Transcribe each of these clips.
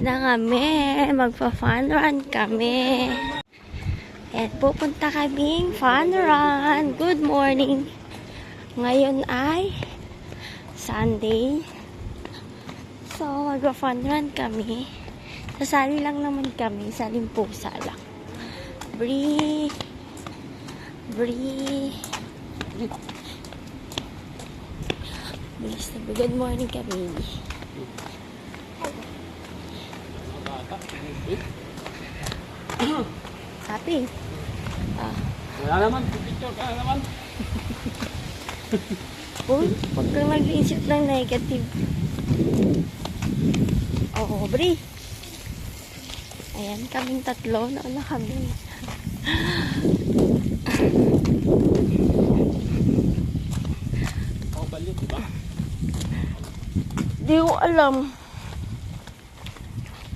na kami. Magpa-fun run kami. At pupunta kaming fun run. Good morning. Ngayon ay Sunday. So, magpa-fun run kami. Sasali lang naman kami. Saling pusa lang. Bree. Bree. Bilis na. Good morning kami. Sapi. Ah. Wala naman, picture ka naman. Uy, huwag kang mag-iisip ng negative. Oo, Bri. Ayan, kaming tatlo. Nauna kami. Ako balik, di ba? Di ko alam.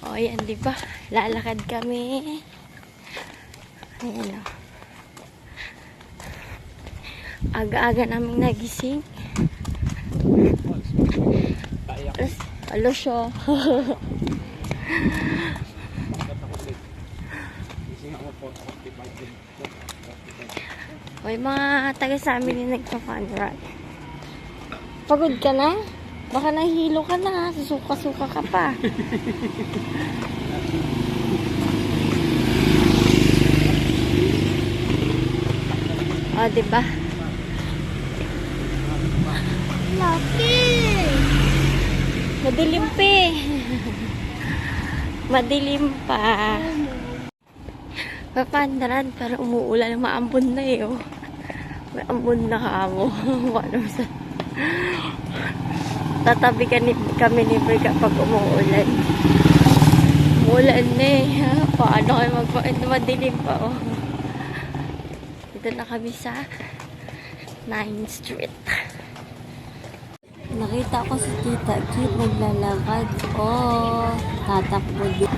O, ayan, di ba? Lalakad kami. Ayan, o. Aga-aga namin nagising. Alas, alo siya. Dapat ako ulit. Gising ako 4.45 din. O, yung mga taga sa amin yung nagpa-fun run. Pagod ka na? Baka nahihilo ka na. Susuka-suka ka pa. O, diba? Lucky! Madilim pa eh. Madilim pa. Papandaran, pero umuulan. Maambon na eh, oh. May ambon na kamo. ano sa... Tatabi ka ni, kami ni Bri kapag umuulan. Umuulan na eh. Paano kayo magpa... Madilim pa, oh. Dito na kami sa 9th Street. Nakita ko si Tita Kit naglalakad. Oh, tatakbo din.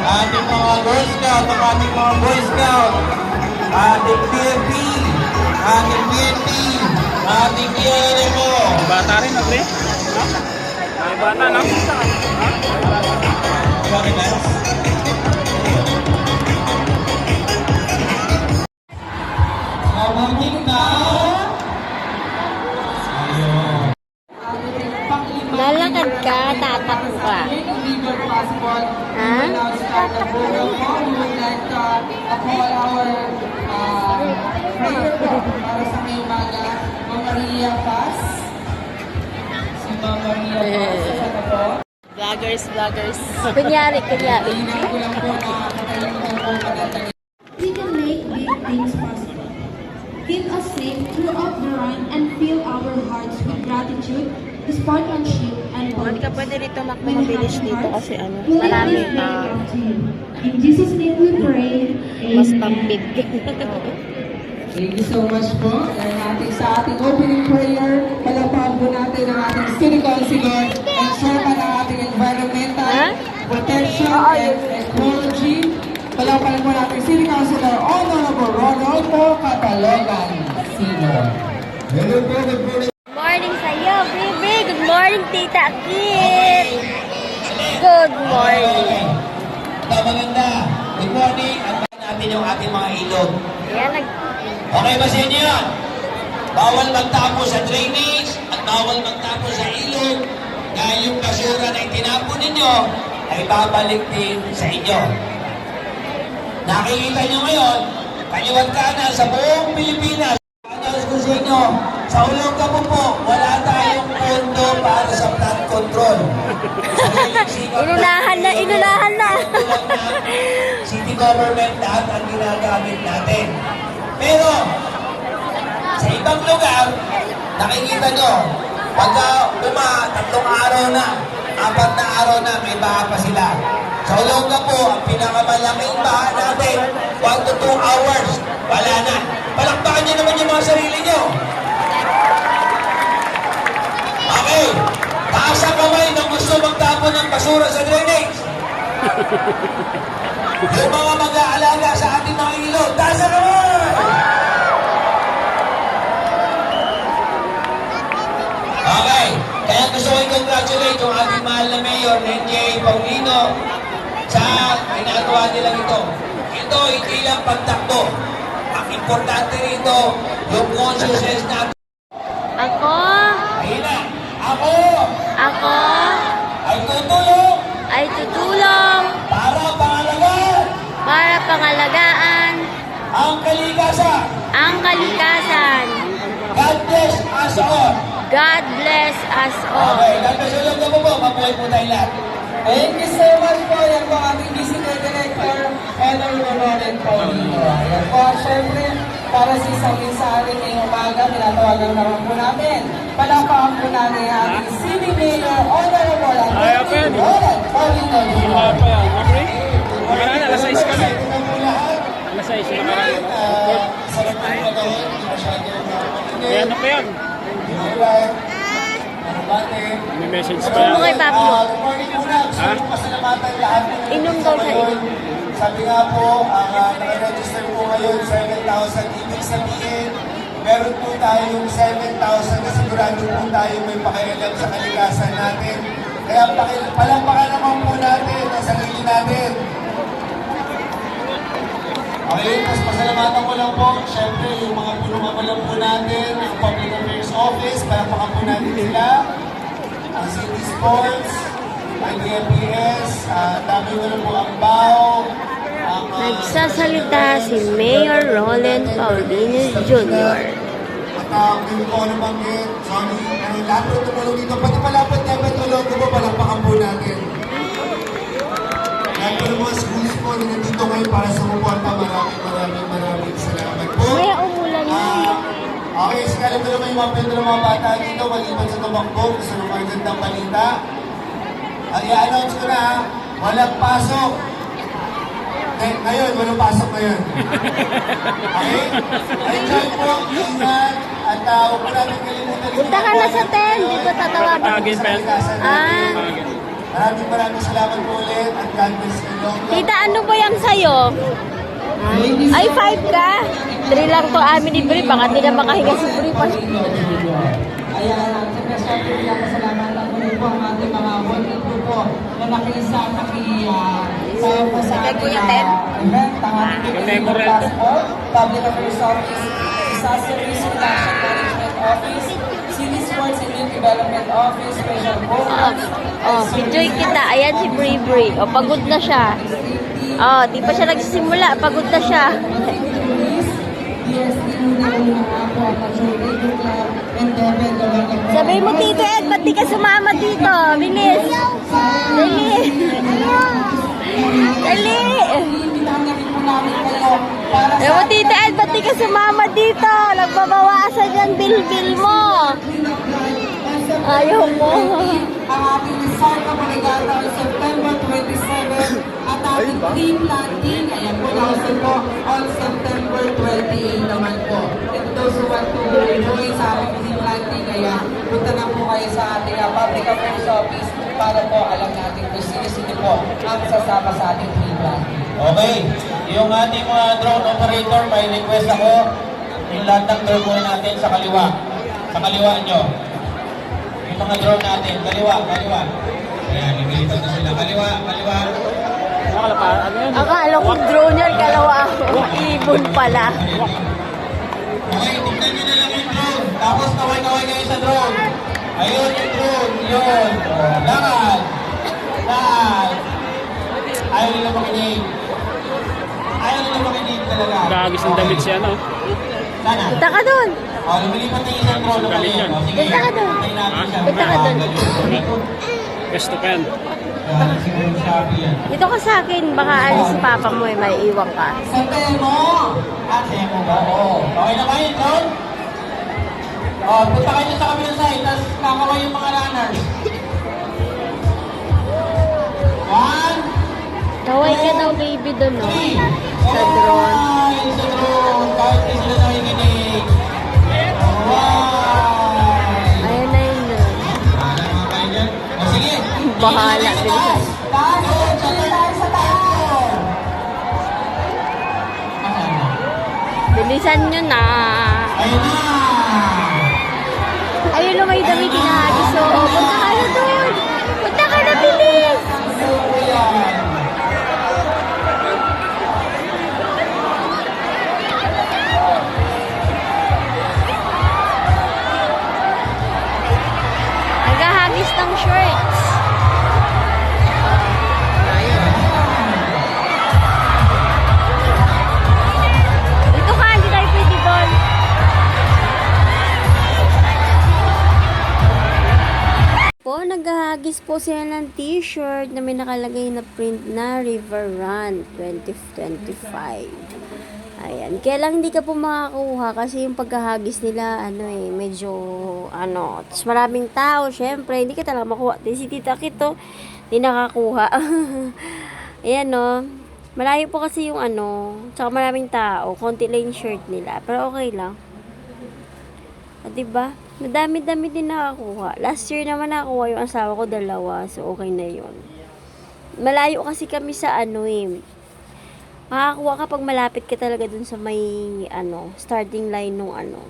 ating mga Girl Scout, ang ating mga Boy Scout, ating PFP, ating PNP, ating PNMO. Bata rin, Agre? No? Ay, bata, no? Sorry, Lance. Mabuting na. Ayun. Lalakad ka, tatakbo ka. Ha? para sa may umaga, Ma'am Maria Paz. Si Ma'am Maria Paz, po. Vloggers, vloggers. Kunyari, kunyari. Tingnan ko lang po na run and fill our hearts with gratitude, sportsmanship, and Hindi ka pwede rito makmabilis dito kasi ano, marami you. In Jesus' name we pray. Mas tampid. Thank you so much po. Dahil natin sa ating opening prayer, palapahan po natin ang ating city councilor and chairman ng ating environmental Ha? protection and ecology. Palapahan po natin city councilor Honorable Ronaldo Catalogan Senior. Hello po, good morning. morning sa'yo, baby. Good morning, Tita Kit. Good morning. Ito maganda. Good morning. At natin yung ating mga ilog. Ayan, nag... Okay ba sa inyo yan? Bawal magtapo sa drainage at bawal magtapo sa ilog dahil yung basura na itinapon ninyo ay babalik din sa inyo. Nakikita nyo ngayon, kaliwat kanan sa buong Pilipinas. Ko sa sa Olonga po po, wala tayong pondo para sa flood control. Inunahan na, inunahan na. City government lahat ang ginagamit natin. Pero, sa ibang lugar, nakikita nyo, pagka uma, tatlong araw na, apat na araw na, may baha pa sila. Sa Olonga po, ang pinakamalaking baha natin, 1 to 2 hours, wala na. Palakpakan nyo naman yung mga sarili nyo. Okay, taas ang kamay ng gusto magtapon ng basura sa drainage. Yung mga mag-aalaga sa ating mga ilog, taas ang kamay! Okay, kaya gusto ko i-congratulate congratulate yung ating mahal na mayor, NJ Paulino, sa ginagawa nilang ito. Ito, hindi lang pagtakbo. Importante rito, yung consciousness natin. Ako, Ayun na, ako ako, ay tutulong ay tutulong para pangalagaan para pangalagaan ang kalikasan. ang kalikasan. God bless us all. God bless us all. Okay, God bless all. Mabuhay po tayo lahat. Thank you so much po. Yan po ang Heather Roland Paulino. Yan po, syempre, para sa isang mensahe ngayong umaga, tinatawagan naman po namin. Palapakan po namin ang ating City Mayor, Honorable Anthony Roland Paulino. Ano pa? Nakaraan, alas 6 kami. Alas 6 yung nakaraan. Ah, sarap po yung panahon. Hindi masyado ano pa yan? Ano? May message pa Ano yan. Ha? ko pasalamatan lahat ng Inom daw siya, inom. Sabi nga po, ang uh, nakaregister po ngayon, 7,000. Ibig sabihin, meron po tayong 7,000 na sigurado po tayo may pakialam sa kalikasan natin. Kaya palampakan naman po natin ang sarili natin. Okay, mas pasalamatan ko lang po, syempre, yung mga punong po natin, ang Public Affairs Office, palampakan po natin sila, ang City Sports, ang DMPS, uh, dami mo na po ang BAO, ah, Nagsasalita si Mayor Roland Paulino Jr. At hindi ko ano banggit, sorry, ano, lahat po tumulong dito, pati malapit na po, palampakan po natin. Lahat po ng mga schools po na nandito ngayon para sa suporta, maraming maraming maraming salamat po. May umulan na. Ah, okay, sige, alam ko naman yung mga pwede ng mga bata dito, maliban sa tumakbo, gusto ng mga gandang balita. Ay, i-announce ko na ha, walang pasok. Eh, ngayon, walang pasok ngayon. Okay? Enjoy po, ingat, at uh, huwag po natin kalimutan. Punta ka na sa buwan tent, natin. dito tatawagan. Tatawagin. Kalikasan natin. Ah, Maraming maraming salamat po ulit at God bless you. tita, ano ba yan sa'yo? Ay, five ka? Three lang to amin ni Bri, baka di na makahinga si Bri pa. Ayan, siyempre syempre pinapasalamatan ko rin po ang ating mga working group po na nakisa, naki, uh, sa Kay ating ah, event, ang ating Memorandum. passport, Public Affairs Office, Disaster Risk Reduction Management Office, and Youth Office, oh, enjoy kita. Ayan si Bri Bri. Oh, pagod na siya. Oh, di pa siya nagsisimula. Pagod na siya. Sabi mo, Tito Ed, ba't di ka sumama dito? Bilis! Dali! Dali! Sabi mo, Tito Ed, ba't di ka sumama dito? Nagbabawasan yung bil-bil mo. Ayaw mo. Ang ating resort na 27 at ating tree planting, ayan po nausap po, on September 28 naman po. And those who want to join sa ating tree planting, ayan, punta na po kayo sa ating uh, Public Office para po alam natin kung sino-sino po ang sasama sa ating tree. Okay, yung ating mga drone operator, may request ako, yung lahat ng drone natin sa kaliwa. Sa kaliwa nyo. Yung mga drone natin, kaliwa, kaliwa. Ayan, nagilipad na sila. Kaliwa, kaliwa. Ano pa? Ano yan? Akala ko drone yan, kalawa ako. Ibon pala. Okay, tignan nyo na lang yung drone. Tapos kaway-kaway kayo sa drone. Ayun yung drone, yun. Lakad. Lakad. Ayaw nila makinig. Ayaw nila makinig talaga. Gagis ng damit siya, no? Sana. Punta ka dun. Oh, lumilipat na isang drone. Galing yan. Oh. Punta ka siya. Punta ka dun. Gusto pa yan. Dito ka sa akin, baka alis si papa mo eh, may iwan ka. Sa Temo, Ah, sa'yo mo ba? Oo. Okay na ba yun, drone? Oh, punta kayo sa kabilang side, tapos kakaway yung mga runners. One, Kaway ka daw baby dun, no? Sa drone. Sa drone. Kahit di sila nakikinig. Alright. Sa taas. Bilisan nyo na. Ayun na. Ayun o, may damit na. So, punta naghahagis po sila ng t-shirt na may nakalagay na print na River Run 2025. Ayan. Kaya lang hindi ka po makakuha kasi yung pagkahagis nila, ano eh, medyo, ano, tas maraming tao, syempre, hindi ka talaga makuha. Di si Tita Kito, hindi nakakuha. Ayan, no. Malayo po kasi yung ano, tsaka maraming tao, konti lang yung shirt nila, pero okay lang. O, diba? Madami-dami din nakakuha. Last year naman nakakuha yung asawa ko dalawa, so okay na yun. Malayo kasi kami sa ano eh, Makakuha ka pag malapit ka talaga dun sa may, ano, starting line nung, ano,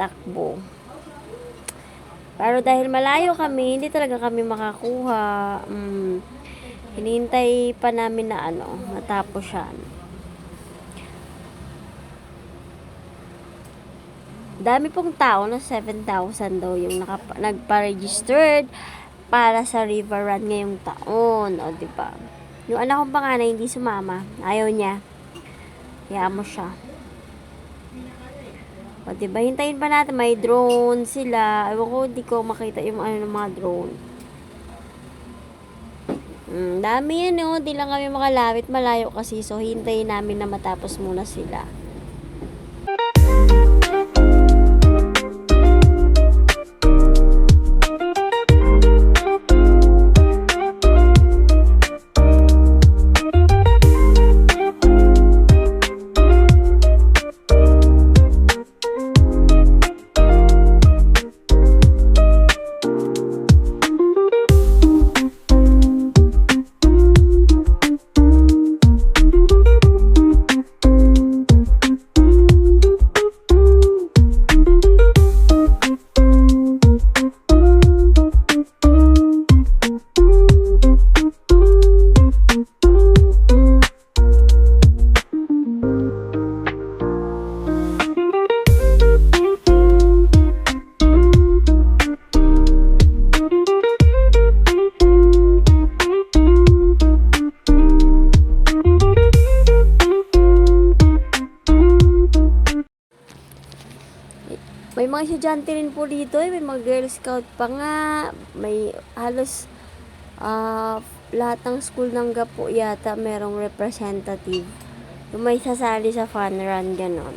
takbo. Pero dahil malayo kami, hindi talaga kami makakuha. Mm, hinihintay pa namin na, ano, matapos siya. Dami pong tao na 7,000 daw yung nakapa- nagpa-registered para sa River Run ngayong taon. O, di ba? Yung anak kong panganay hindi sumama. Ayaw niya. Kaya mo siya. O, diba? Hintayin pa natin. May drone sila. Ewan ko, hindi ko makita yung ano ng mga drone. Mm, dami yan, no? Di lang kami makalapit. Malayo kasi. So, hintayin namin na matapos muna sila. May mga estudyante rin po dito eh. May mga Girl Scout pa nga. May halos ah, lahat ng school ng Gapo yata merong representative. Yung may sasali sa fun run, ganon.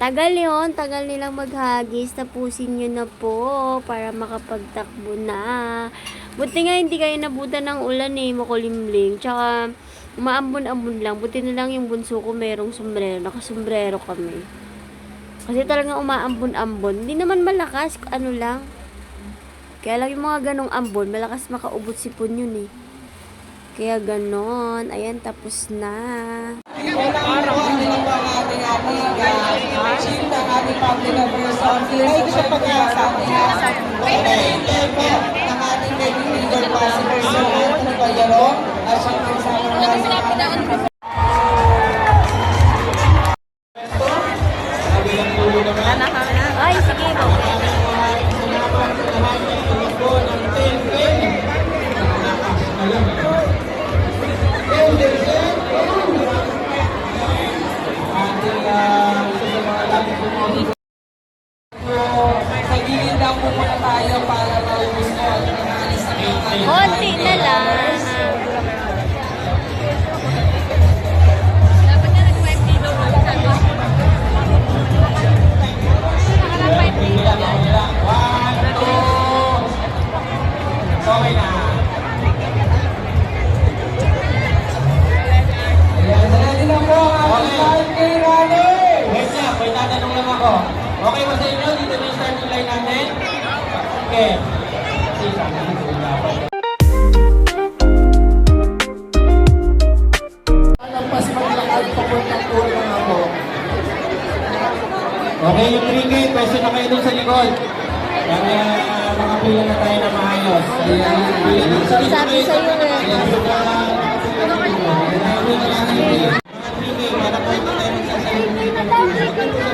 Tagal yun. Tagal nilang maghagis. Tapusin nyo na po para makapagtakbo na. Buti nga hindi kayo nabutan ng ulan eh. Makulimlim. Tsaka umaambon-ambon lang. Buti na lang yung bunso ko merong sombrero. Nakasombrero kami. Kasi talagang umaambon-ambon. Hindi naman malakas, ano lang. Kaya lang yung mga ganong ambon, malakas makaubot sipon yun eh. Kaya ganon. Ayan, tapos na. Kailangan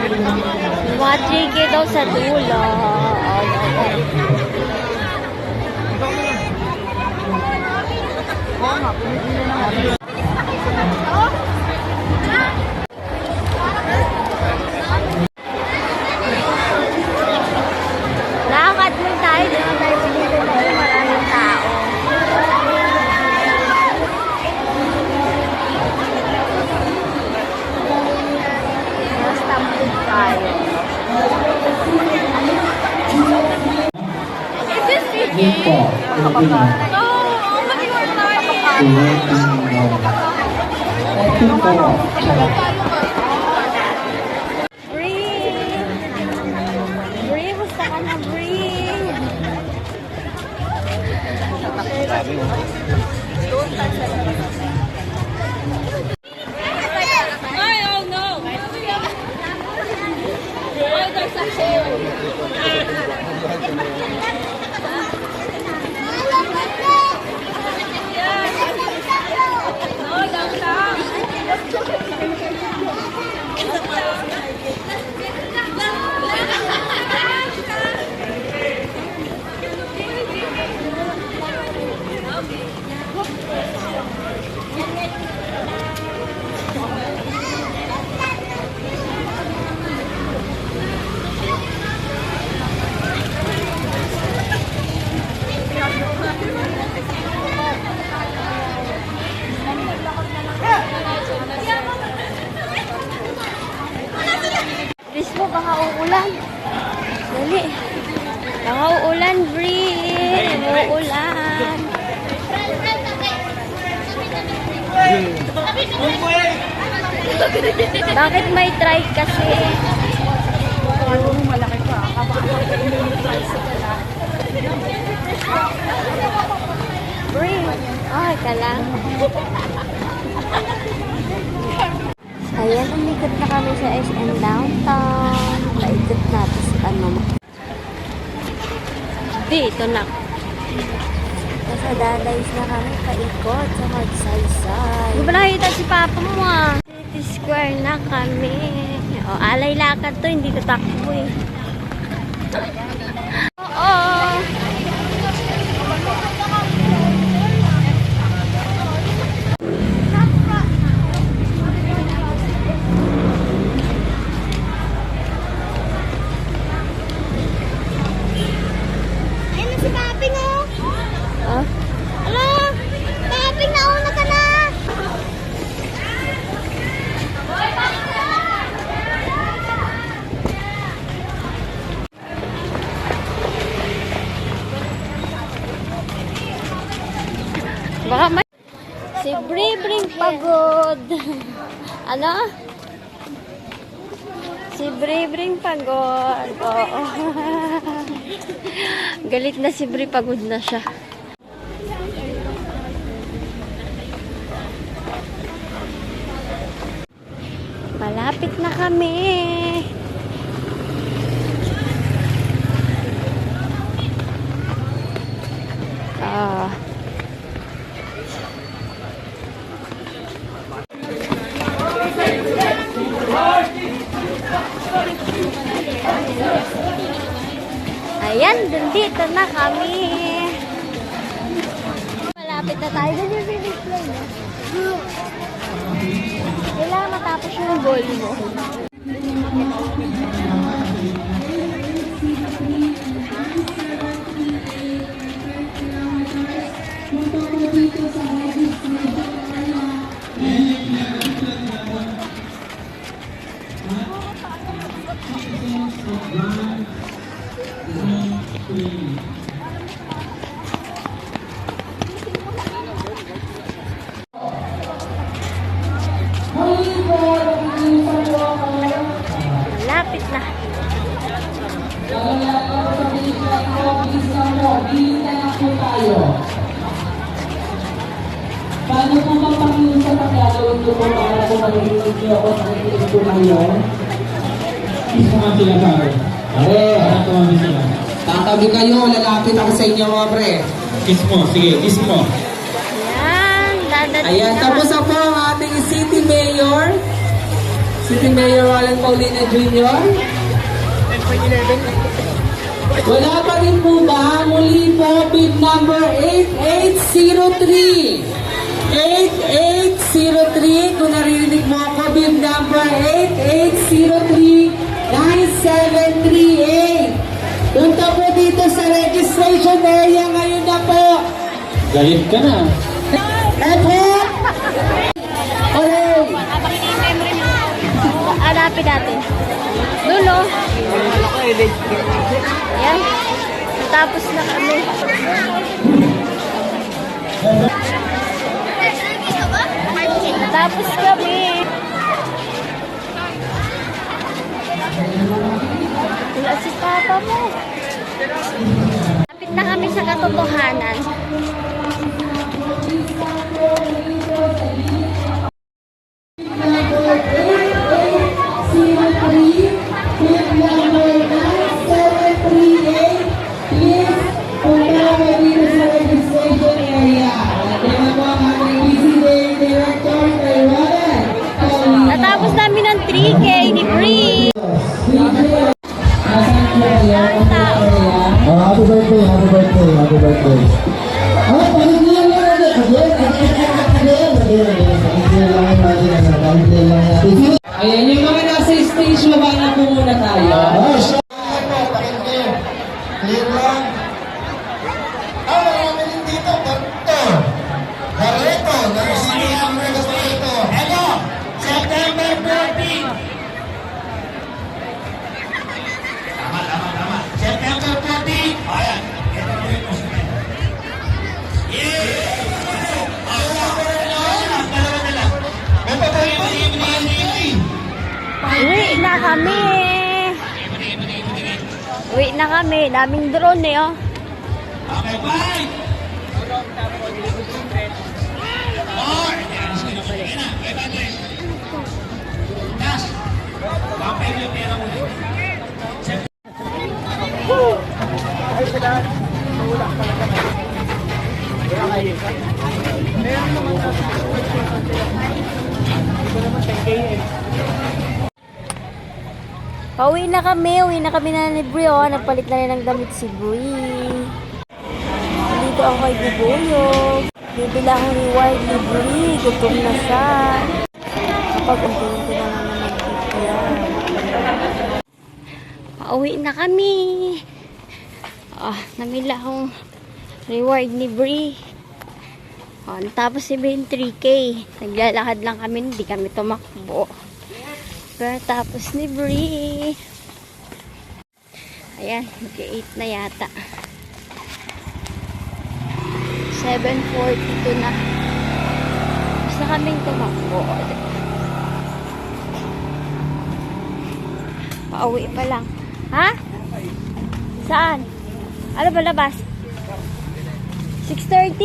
1-3K daw sa dulo. Oh, No, you are lying. Bree! Bree, gusto ka na, Bree! Ay, oh no! Why there's a hole? No, downtown. Please mo, baka uulan. Dali. Baka uulan, Bree. Uulan. Bakit may try kasi? Bree. Ay, ka lang. Ayan, umikot na kami sa SM Downtown. Paikot natin sa ano. Dito na. Nasa dadays na kami paikot sa magsaysay. Hindi ba nakita si Papa mo ah? City Square na kami. O, alay lakad to, hindi ko takbo eh. Oo. Ayun na si Paping oh. Ah? Ano? Paping, nauna ka na. Baka may... Si Bribring pagod. ano? Si Bribring pagod. Oo. Galit na si Bri, pagod na siya. Malapit na kami. Ah. Ayan, dito na kami. Malapit na tayo. Ganyan yung line. eh. Kailangan matapos yung goal mo. Paano po ba Panginoon sa gagawin ko po para po marinig niyo ako sa nakikinig ko ngayon? Mo nga sila, pare. Pare, Para tumami sila. Tatabi kayo, lalapit ako sa inyo mga pre. Kiss mo, sige, kiss mo. Ayan, dadating Ayan, tapos na po ang ating City Mayor. City Mayor Alan Paulina Jr. Wala pa rin po ba? Muli po, bid number 8803. 8803. Kung naririnig mo ako, bid number 8803 9738. Punta po dito sa registration area ngayon na po. Galit ka na. Epo! Okay. Hanapin natin. Dulo. Ayan. Tapos na kami. Tapos kami. Wala si papa mo. Lapit na kami sa katotohanan. Natapos na kami. Uwi na kami. Daming drone eh, oh. Pauwi na kami. Uwi na kami na ni Brie, oh. Nagpalit na rin ng damit si Brie. Dito ako kay Bubuyog. Bibila ako ni Ward ni Brie. Gutom na siya. Kapag unti-unti na naman nag-yan. Pauwi na kami. Ah, namila akong reward ni Brie. Oh, natapos si Brie yung 3K. Naglalakad lang kami, hindi kami tumakbo. Pero tapos ni Brie. Ayan, mag-8 na yata. 7.42 na. Basta kaming tumakbo. Pauwi pa lang. Ha? Saan? Ano ba labas? 6.30?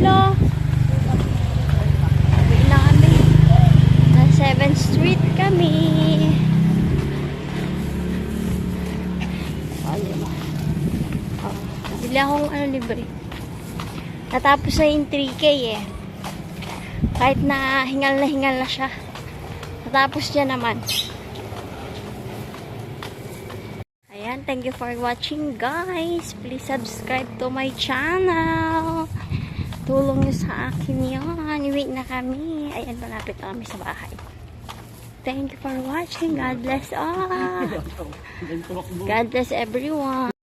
No. Pauwi na kami. Na 7th Street kami. Oh, diba? Oh, bili akong ano libre. Natapos na yung 3K eh. Kahit na hingal na hingal na siya. Natapos niya naman. Ayan, thank you for watching guys. Please subscribe to my channel. Tulong niyo sa akin yan. Iwi na kami. Ayan, malapit na kami sa bahay. Thank you for watching. God bless all. God bless everyone.